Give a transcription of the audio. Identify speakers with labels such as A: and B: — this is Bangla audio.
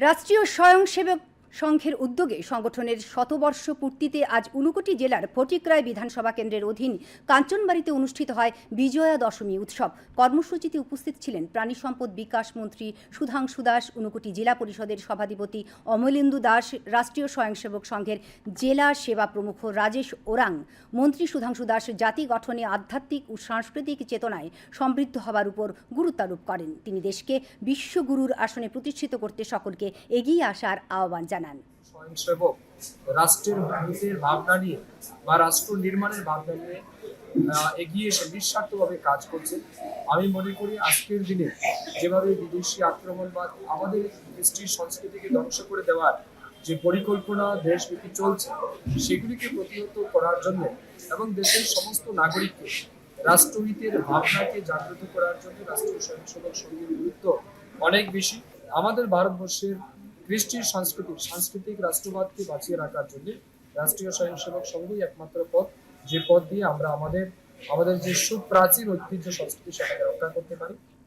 A: রাষ্ট্রীয় স্বয়ংসেবক সংঘের উদ্যোগে সংগঠনের শতবর্ষ পূর্তিতে আজ উনকোটি জেলার ফটিকরায় বিধানসভা কেন্দ্রের অধীন কাঞ্চনবাড়িতে অনুষ্ঠিত হয় বিজয়া দশমী উৎসব। কর্মসূচিতে উপস্থিত ছিলেন প্রাণী সম্পদ বিকাশ মন্ত্রী সুধাংশু দাস উনকোটি জেলা পরিষদের সভাধিপতি অমলেন্দু দাস, রাষ্ট্রীয় স্বয়ংসেবক সংঘের জেলা সেবা প্রমুখ রাজেশ ওরাং, মন্ত্রী সুধাংশু দাস জাতি গঠনে আধ্যাত্মিক ও সাংস্কৃতিক চেতনায় সমৃদ্ধ হবার উপর গুরুত্বারোপ করেন। তিনি দেশকে বিশ্বগুরুর আসনে প্রতিষ্ঠিত করতে সকলকে এগিয়ে আসার আহ্বান জানান।
B: স্বয়ংসেবক রাষ্ট্রের ভাবনা নিয়ে বা রাষ্ট্র নির্মাণের ভাবনা নিয়ে এগিয়ে এসে নিঃস্বার্থভাবে কাজ আমি মনে করি আজকের দিনে যেভাবে বিদেশি আমাদের সংস্কৃতিকে ধ্বংস করে দেওয়ার যে পরিকল্পনা দেশব্যাপী চলছে, সেগুলিকে প্রতিহত করার জন্য এবং দেশের সমস্ত নাগরিককে রাষ্ট্রহিতের ভাবনাকে জাগ্রত করার জন্য রাষ্ট্রীয় স্বয়ংসেবক সংঘের গুরুত্ব অনেক বেশি। আমাদের ভারতবর্ষের কৃষ্টির সাংস্কৃতিক সাংস্কৃতিক রাষ্ট্রবাদকে বাঁচিয়ে রাখার জন্য রাষ্ট্রীয় স্বয়ংসেবক সংঘই একমাত্র পথ। যে পথ দিয়ে আমরা আমাদের আমাদের যে সুপ্রাচীন ঐতিহ্য সংস্কৃতি সেটাকে রক্ষা করতে পারি।